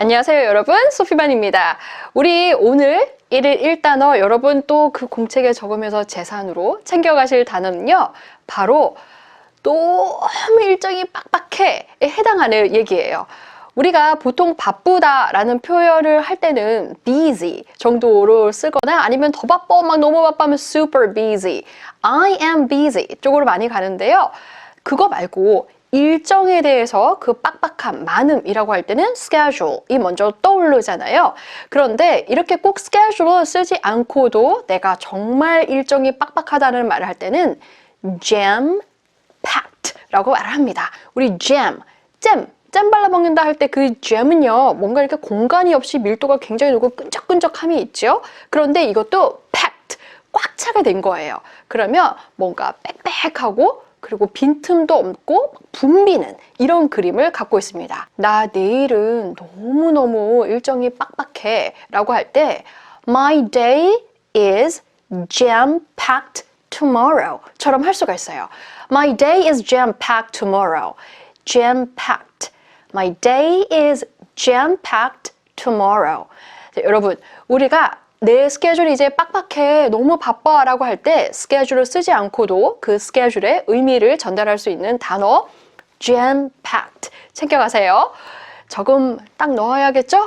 안녕하세요, 여러분. 소피반입니다. 우리 오늘 1일 1단어 여러분 또 그 공책에 적으면서 재산으로 챙겨가실 단어는요. 바로 너무 일정이 빡빡해에 해당하는 얘기예요. 우리가 보통 바쁘다 라는 표현을 할 때는 busy 정도로 쓰거나 아니면 더 바빠, 막 너무 바빠면 super busy, I am busy 쪽으로 많이 가는데요. 그거 말고 일정에 대해서 그 빡빡함, 많음이라고 할 때는 schedule이 먼저 떠오르잖아요. 그런데 이렇게 꼭 schedule 쓰지 않고도 내가 정말 일정이 빡빡하다는 말을 할 때는 jam packed라고 말을 합니다. 우리 jam, 잼, 잼 발라 먹는다 할 때 그 잼은요 뭔가 이렇게 공간이 없이 밀도가 굉장히 높고 끈적끈적함이 있죠. 그런데 이것도 packed 꽉 차게 된 거예요. 그러면 뭔가 빽빽하고 그리고 빈틈도 없고 붐비는 이런 그림을 갖고 있습니다. 나 내일은 너무너무 일정이 빡빡해 라고 할 때 My day is jam-packed tomorrow 처럼 할 수가 있어요. My day is jam-packed tomorrow. jam-packed. My day is jam-packed tomorrow. 자, 여러분, 우리가 내 스케줄이 이제 빡빡해, 너무 바빠 라고 할 때 스케줄을 쓰지 않고도 그 스케줄의 의미를 전달할 수 있는 단어 jam-packed 챙겨가세요. 적음 딱 넣어야겠죠?